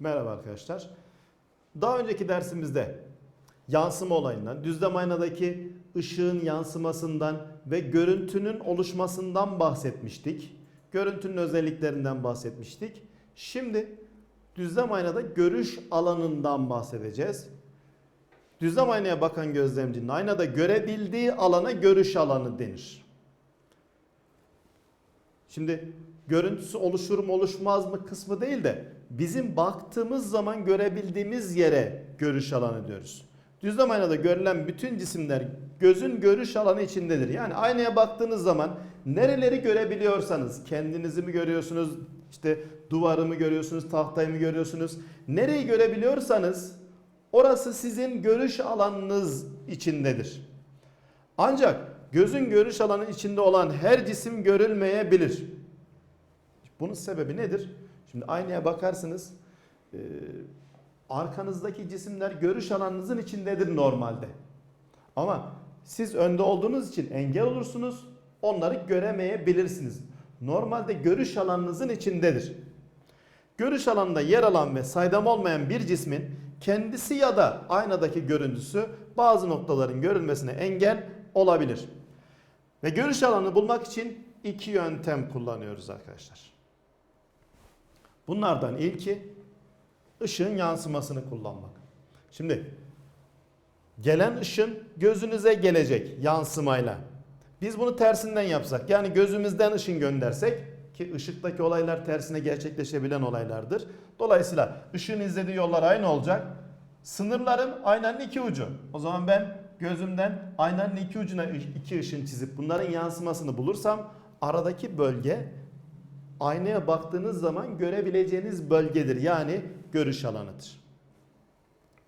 Merhaba arkadaşlar. Daha önceki dersimizde yansıma olayından, düzlem aynadaki ışığın yansımasından ve görüntünün oluşmasından bahsetmiştik. Görüntünün özelliklerinden bahsetmiştik. Şimdi düzlem aynada görüş alanından bahsedeceğiz. Düzlem aynaya bakan gözlemcinin aynada görebildiği alana görüş alanı denir. Şimdi görüntüsü oluşur mu oluşmaz mı kısmı değil de bizim baktığımız zaman görebildiğimiz yere görüş alanı diyoruz. Düzlem aynada görülen bütün cisimler gözün görüş alanı içindedir. Yani aynaya baktığınız zaman nereleri görebiliyorsanız kendinizi mi görüyorsunuz, işte duvarı mı görüyorsunuz, tahtayı mı görüyorsunuz, nereyi görebiliyorsanız orası sizin görüş alanınız içindedir. Ancak gözün görüş alanı içinde olan her cisim görülmeyebilir. Bunun sebebi nedir? Şimdi aynaya bakarsınız. e, arkanızdaki cisimler görüş alanınızın içindedir normalde. Ama siz önde olduğunuz için engel olursunuz. Onları göremeyebilirsiniz. Normalde görüş alanınızın içindedir. Görüş alanında yer alan ve saydam olmayan bir cismin kendisi ya da aynadaki görüntüsü bazı noktaların görülmesine engel olabilir. Ve görüş alanını bulmak için iki yöntem kullanıyoruz arkadaşlar. Bunlardan ilki ışığın yansımasını kullanmak. Şimdi gelen ışın gözünüze gelecek yansımayla. Biz bunu tersinden yapsak yani gözümüzden ışın göndersek ki ışıktaki olaylar tersine gerçekleşebilen olaylardır. Dolayısıyla ışığın izlediği yollar aynı olacak. Sınırlarım aynanın iki ucu. O zaman ben gözümden aynanın iki ucuna iki ışın çizip bunların yansımasını bulursam aradaki bölge aynaya baktığınız zaman görebileceğiniz bölgedir. Yani görüş alanıdır.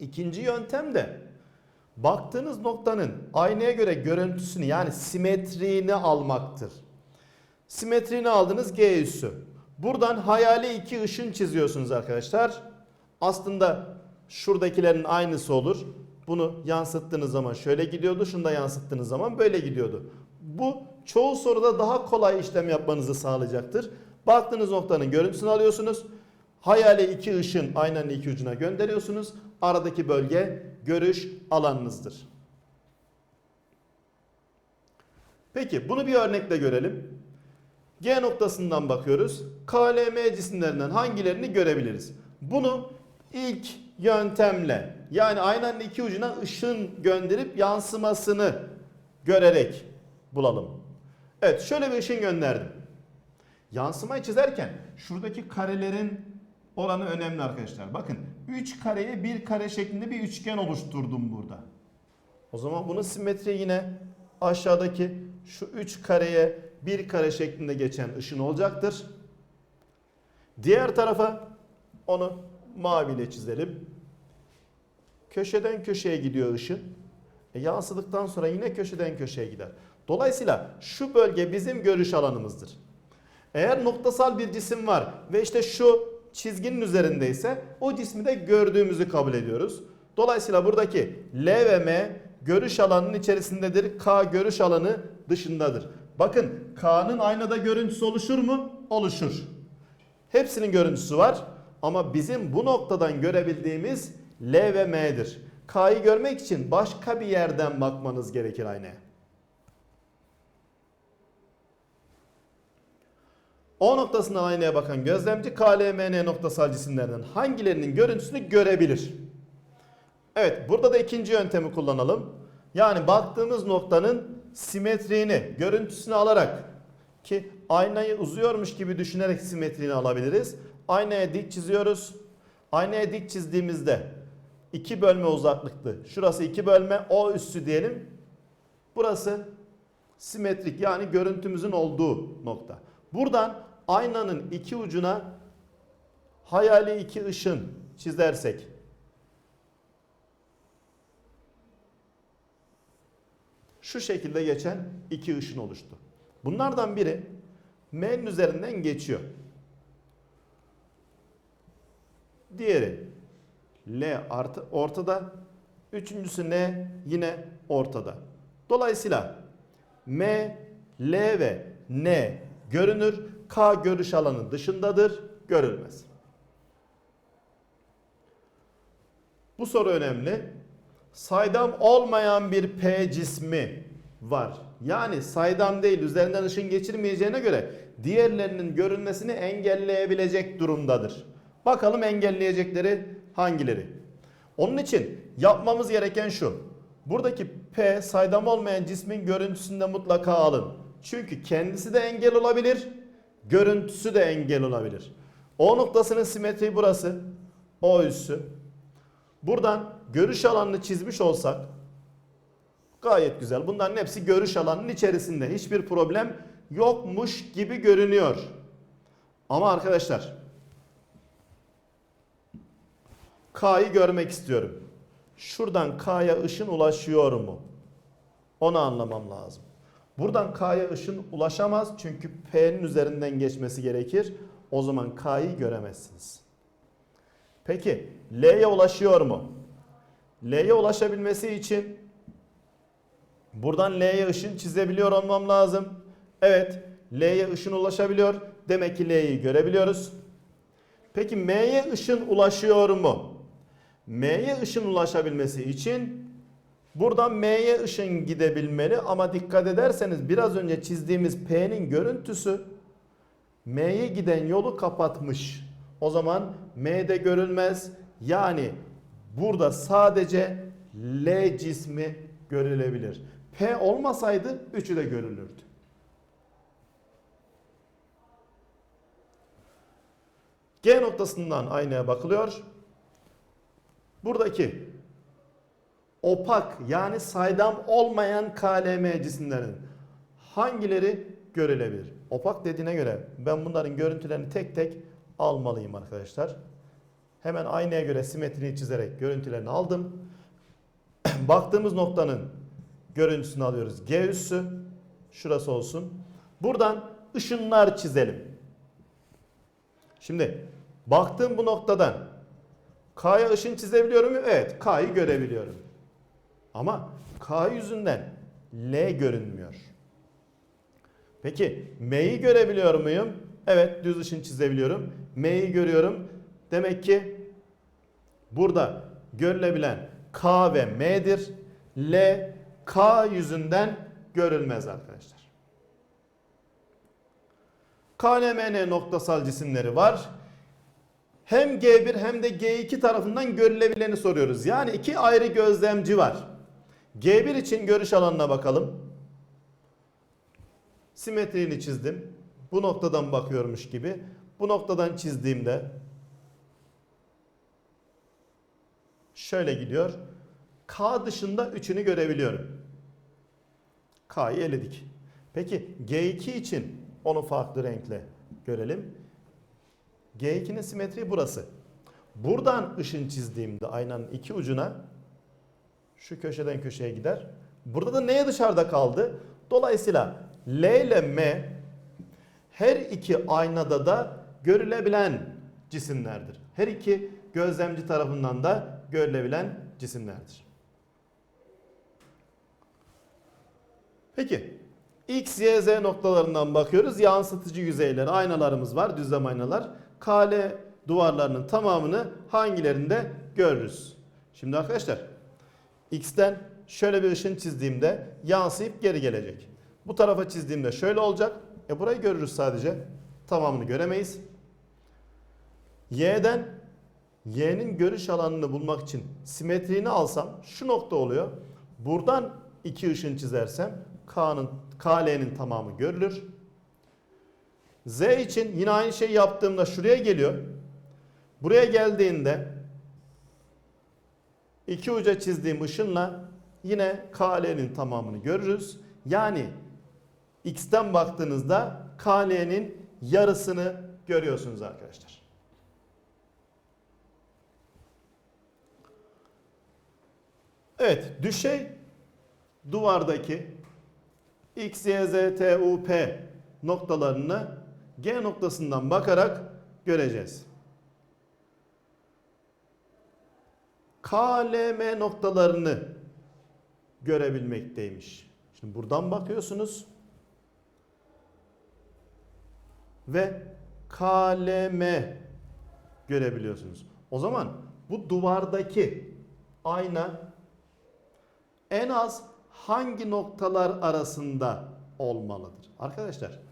İkinci yöntem de baktığınız noktanın aynaya göre görüntüsünü yani simetriğini almaktır. Simetriğini aldınız G üssü. Buradan hayali iki ışın çiziyorsunuz arkadaşlar. Aslında şuradakilerin aynısı olur. Bunu yansıttığınız zaman şöyle gidiyordu. Şunu da yansıttığınız zaman böyle gidiyordu. Bu çoğu soruda daha kolay işlem yapmanızı sağlayacaktır. Baktığınız noktanın görüntüsünü alıyorsunuz. Hayali iki ışın aynanın iki ucuna gönderiyorsunuz. Aradaki bölge görüş alanınızdır. Peki bunu bir örnekle görelim. G noktasından bakıyoruz. KLM cisimlerinden hangilerini görebiliriz? Bunu ilk yöntemle yani aynanın iki ucuna ışın gönderip yansımasını görerek bulalım. Evet şöyle bir ışın gönderdim. Yansımayı çizerken şuradaki karelerin oranı önemli arkadaşlar. Bakın 3 kareye 1 kare şeklinde bir üçgen oluşturdum burada. O zaman bunun simetri yine aşağıdaki şu 3 kareye 1 kare şeklinde geçen ışın olacaktır. Diğer tarafa onu maviyle çizelim. Köşeden köşeye gidiyor ışın. E yansıdıktan sonra yine köşeden köşeye gider. Dolayısıyla şu bölge bizim görüş alanımızdır. Eğer noktasal bir cisim var ve işte şu çizginin üzerindeyse o cismi de gördüğümüzü kabul ediyoruz. Dolayısıyla buradaki L ve M görüş alanının içerisindedir. K görüş alanı dışındadır. Bakın K'nın aynada görüntüsü oluşur mu? Oluşur. Hepsinin görüntüsü var ama bizim bu noktadan görebildiğimiz L ve M'dir. K'yı görmek için başka bir yerden bakmanız gerekir aynaya. O noktasından aynaya bakan gözlemci KLMN noktasal cisimlerden hangilerinin görüntüsünü görebilir? Evet burada da ikinci yöntemi kullanalım. Yani baktığımız noktanın simetriğini, görüntüsünü alarak ki aynayı uzuyormuş gibi düşünerek simetriğini alabiliriz. Aynaya dik çiziyoruz. Aynaya dik çizdiğimizde iki bölme uzaklıktı. Şurası iki bölme, o üssü diyelim. Burası simetrik yani görüntümüzün olduğu nokta. Buradan aynanın iki ucuna hayali iki ışın çizersek şu şekilde geçen iki ışın oluştu. Bunlardan biri M'nin üzerinden geçiyor. Diğeri L artı ortada. Üçüncüsü N yine ortada. Dolayısıyla M, L ve N görünür. K görüş alanı dışındadır, görülmez. Bu soru önemli. Saydam olmayan bir P cismi var. Yani saydam değil üzerinden ışın geçirmeyeceğine göre diğerlerinin görünmesini engelleyebilecek durumdadır. Bakalım engelleyecekleri hangileri? Onun için yapmamız gereken şu. Buradaki P saydam olmayan cismin görüntüsünde mutlaka alın. Çünkü kendisi de engel olabilir, görüntüsü de engel olabilir. O noktasının simetri burası. O üssü. Buradan görüş alanını çizmiş olsak gayet güzel. Bunların hepsi görüş alanının içerisinde. Hiçbir problem yokmuş gibi görünüyor. Ama arkadaşlar K'yı görmek istiyorum. Şuradan K'ya ışın ulaşıyor mu? Onu anlamam lazım. Buradan K'ya ışın ulaşamaz çünkü P'nin üzerinden geçmesi gerekir. O zaman K'yı göremezsiniz. Peki L'ye ulaşıyor mu? L'ye ulaşabilmesi için buradan L'ye ışın çizebiliyor olmam lazım. Evet L'ye ışın ulaşabiliyor. Demek ki L'yi görebiliyoruz. Peki M'ye ışın ulaşıyor mu? M'ye ışın ulaşabilmesi için buradan M'ye ışın gidebilmeli ama dikkat ederseniz biraz önce çizdiğimiz P'nin görüntüsü M'ye giden yolu kapatmış. O zaman M'de görülmez. Yani burada sadece L cismi görülebilir. P olmasaydı üçü de görülürdü. G noktasından aynaya bakılıyor. Buradaki opak yani saydam olmayan KLM cisimlerin hangileri görülebilir? Opak dediğine göre ben bunların görüntülerini tek tek almalıyım arkadaşlar. Hemen aynaya göre simetriyi çizerek görüntülerini aldım. Baktığımız noktanın görüntüsünü alıyoruz. G üssü şurası olsun. Buradan ışınlar çizelim. Şimdi baktığım bu noktadan K'ya ışın çizebiliyor muyum? Evet K'yı görebiliyorum. Ama K yüzünden L görünmüyor. Peki M'yi görebiliyor muyum? Evet düz ışın çizebiliyorum. M'yi görüyorum. Demek ki burada görülebilen K ve M'dir. L K yüzünden görülmez arkadaşlar. KLMN noktasal cisimleri var. Hem G1 hem de G2 tarafından görülebileni soruyoruz. Yani iki ayrı gözlemci var. G1 için görüş alanına bakalım. Simetriğini çizdim. Bu noktadan bakıyormuş gibi. Bu noktadan çizdiğimde şöyle gidiyor. K dışında üçünü görebiliyorum. K'yı eledik. Peki G2 için onu farklı renkle görelim. G2'nin simetriği burası. Buradan ışın çizdiğimde aynanın iki ucuna şu köşeden köşeye gider. Burada da neye dışarıda kaldı? Dolayısıyla L ile M her iki aynada da görülebilen cisimlerdir. Her iki gözlemci tarafından da görülebilen cisimlerdir. Peki X, Y, Z noktalarından bakıyoruz. Yansıtıcı yüzeyler, aynalarımız var, düzlem aynalar. KL duvarlarının tamamını hangilerinde görürüz? Şimdi arkadaşlar X'ten şöyle bir ışın çizdiğimde yansıyıp geri gelecek. Bu tarafa çizdiğimde şöyle olacak. E burayı görürüz sadece. Tamamını göremeyiz. Y'den Y'nin görüş alanını bulmak için simetriğini alsam şu nokta oluyor. Buradan iki ışın çizersem K'nın KL'nin tamamı görülür. Z için yine aynı şeyi yaptığımda şuraya geliyor. Buraya geldiğinde iki uca çizdiğim ışınla yine KL'nin tamamını görürüz. Yani X'ten baktığınızda KL'nin yarısını görüyorsunuz arkadaşlar. Evet, düşey duvardaki X, Y, Z, T, U, P noktalarını G noktasından bakarak göreceğiz. K, L, M noktalarını görebilmekteymiş. Şimdi buradan bakıyorsunuz. Ve K, L, M görebiliyorsunuz. O zaman bu duvardaki ayna en az hangi noktalar arasında olmalıdır? Arkadaşlar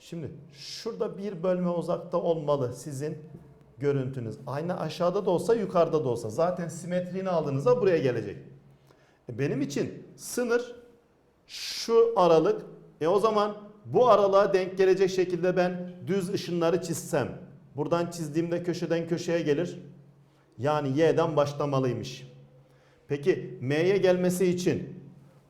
şimdi şurada bir bölme uzakta olmalı sizin görüntünüz. Ayna aşağıda da olsa yukarıda da olsa zaten simetriğini aldığınızda buraya gelecek. E benim için sınır şu aralık. E o zaman bu aralığa denk gelecek şekilde ben düz ışınları çizsem. Buradan çizdiğimde köşeden köşeye gelir. Yani y'den başlamalıymış. Peki m'ye gelmesi için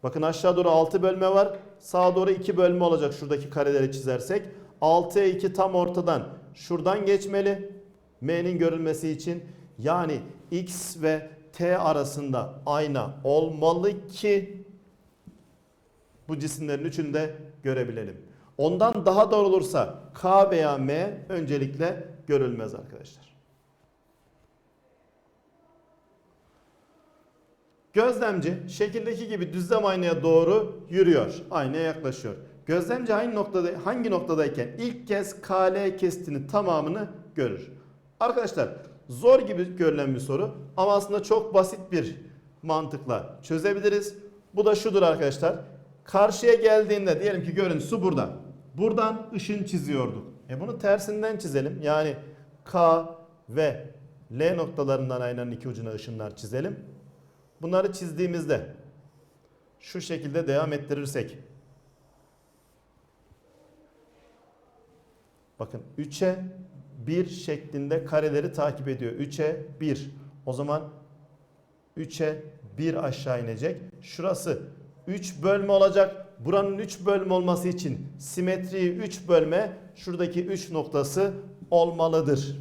bakın aşağı doğru 6 bölme var. Sağa doğru 2 bölme olacak şuradaki kareleri çizersek. 6'ya 2 tam ortadan şuradan geçmeli. M'nin görülmesi için yani x ve t arasında ayna olmalı ki bu cisimlerin üçünü de görebilelim. Ondan daha doğru olursa K veya M öncelikle görülmez arkadaşlar. Gözlemci şekildeki gibi düzlem aynaya doğru yürüyor. Aynaya yaklaşıyor. Gözlemci aynı noktada hangi noktadayken ilk kez KL kestinin tamamını görür. Arkadaşlar zor gibi görülen bir soru ama aslında çok basit bir mantıkla çözebiliriz. Bu da şudur arkadaşlar. Karşıya geldiğinde diyelim ki görüntüsü burada. Buradan ışın çiziyorduk. E bunu tersinden çizelim. Yani K ve L noktalarından aynanın iki ucuna ışınlar çizelim. Bunları çizdiğimizde şu şekilde devam ettirirsek bakın 3'e 1 şeklinde kareleri takip ediyor. 3'e 1. O zaman 3'e 1 aşağı inecek. Şurası 3 bölme olacak. Buranın 3 bölme olması için simetriyi 3 bölme şuradaki 3 noktası olmalıdır.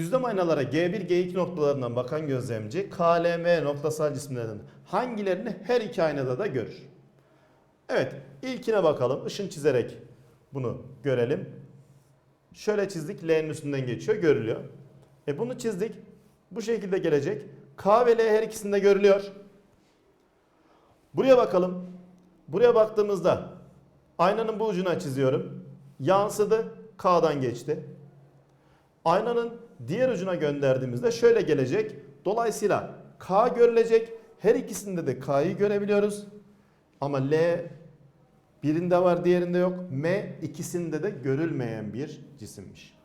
Düzlem aynalara G1, G2 noktalarından bakan gözlemci KLM noktasal cisimlerden hangilerini her iki aynada da görür? Evet, ilkine bakalım. Işın çizerek bunu görelim. Şöyle çizdik, L'nin üstünden geçiyor, görülüyor. E bunu çizdik. Bu şekilde gelecek. K ve L her ikisinde görülüyor. Buraya bakalım. Buraya baktığımızda aynanın bu ucuna çiziyorum. Yansıdı, K'dan geçti. Aynanın diğer ucuna gönderdiğimizde şöyle gelecek. Dolayısıyla K görülecek. Her ikisinde de K'yı görebiliyoruz. Ama L birinde var diğerinde yok. M ikisinde de görülmeyen bir cisimmiş.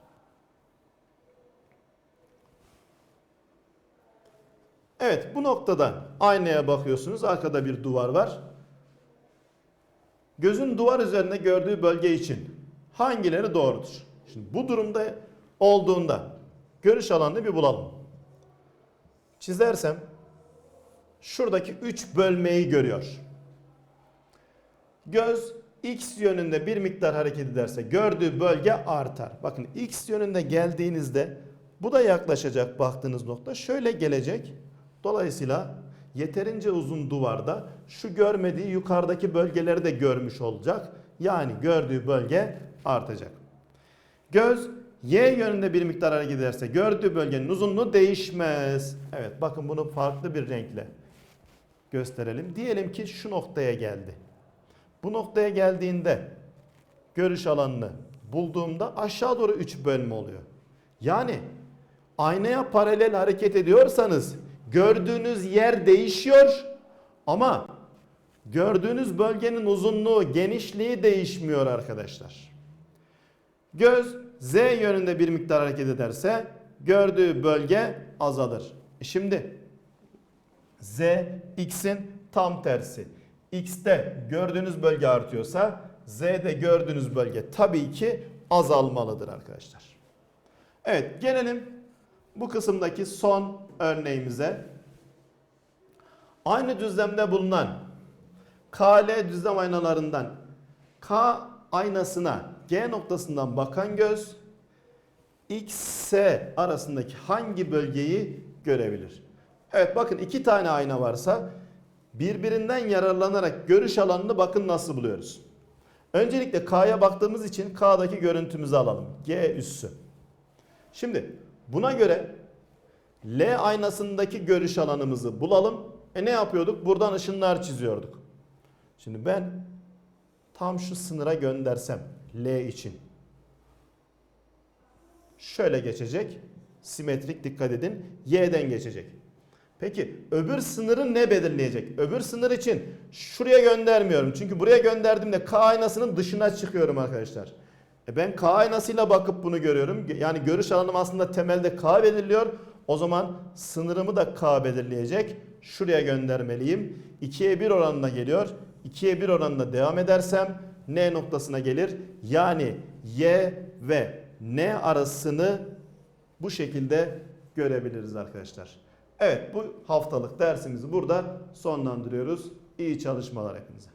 Evet bu noktadan aynaya bakıyorsunuz. Arkada bir duvar var. Gözün duvar üzerinde gördüğü bölge için hangileri doğrudur? Şimdi bu durumda olduğunda görüş alanını bir bulalım. Çizersem şuradaki 3 bölmeyi görüyor. Göz x yönünde bir miktar hareket ederse gördüğü bölge artar. Bakın x yönünde geldiğinizde bu da yaklaşacak baktığınız nokta şöyle gelecek. Dolayısıyla yeterince uzun duvarda şu görmediği yukarıdaki bölgeleri de görmüş olacak. Yani gördüğü bölge artacak. Göz y yönünde bir miktar hareket ederse gördüğü bölgenin uzunluğu değişmez. Evet bakın bunu farklı bir renkle gösterelim. Diyelim ki şu noktaya geldi. Bu noktaya geldiğinde görüş alanını bulduğumda aşağı doğru 3 bölme oluyor. Yani aynaya paralel hareket ediyorsanız gördüğünüz yer değişiyor ama gördüğünüz bölgenin uzunluğu, genişliği değişmiyor arkadaşlar. Göz z yönünde bir miktar hareket ederse gördüğü bölge azalır. E Şimdi z x'in tam tersi. X'te gördüğünüz bölge artıyorsa Z'de gördüğünüz bölge tabii ki azalmalıdır arkadaşlar. Evet gelelim bu kısımdaki son örneğimize. Aynı düzlemde bulunan KL düzlem aynalarından K aynasına G noktasından bakan göz X, arasındaki hangi bölgeyi görebilir? Evet bakın iki tane ayna varsa birbirinden yararlanarak görüş alanını bakın nasıl buluyoruz. Öncelikle K'ya baktığımız için K'daki görüntümüzü alalım. G üssü. Şimdi buna göre L aynasındaki görüş alanımızı bulalım. E ne yapıyorduk? Buradan ışınlar çiziyorduk. Şimdi ben tam şu sınıra göndersem L için. şöyle geçecek. Simetrik dikkat edin. Y'den geçecek. Peki öbür sınırı ne belirleyecek? Öbür sınır için şuraya göndermiyorum. Çünkü buraya gönderdiğimde K aynasının dışına çıkıyorum arkadaşlar. E ben K aynasıyla bakıp bunu görüyorum. Yani görüş alanım aslında temelde K belirliyor. O zaman sınırımı da K belirleyecek. Şuraya göndermeliyim. 2'ye 1 oranına geliyor. 2'ye 1 oranında devam edersem N noktasına gelir. Yani Y ve N arasını bu şekilde görebiliriz arkadaşlar. Evet bu haftalık dersimizi burada sonlandırıyoruz. İyi çalışmalar hepinize.